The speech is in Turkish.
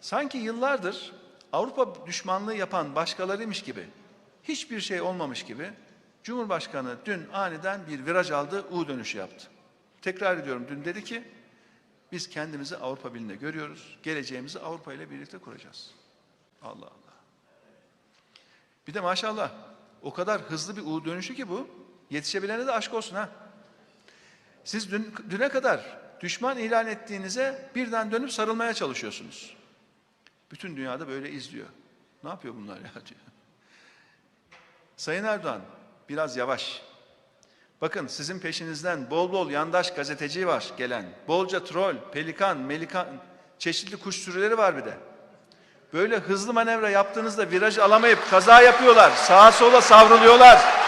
Sanki yıllardır Avrupa düşmanlığı yapan başkalarıymış gibi, hiçbir şey olmamış gibi Cumhurbaşkanı dün aniden bir viraj aldı, U dönüşü yaptı. Tekrar ediyorum dün dedi ki biz kendimizi Avrupa Birliği'nde görüyoruz. Geleceğimizi Avrupa ile birlikte kuracağız. Allah Allah. Bir de maşallah o kadar hızlı bir U dönüşü ki bu. Yetişebilene de aşk olsun ha. Siz dün, düne kadar düşman ilan ettiğinize birden dönüp sarılmaya çalışıyorsunuz. Bütün dünyada böyle izliyor. Ne yapıyor bunlar ya diyor. Sayın Erdoğan biraz yavaş. Bakın sizin peşinizden bol bol yandaş gazeteci var gelen. Bolca troll, pelikan, melikan, çeşitli kuş sürüleri var bir de. Böyle hızlı manevra yaptığınızda viraj alamayıp kaza yapıyorlar. Sağa sola savruluyorlar.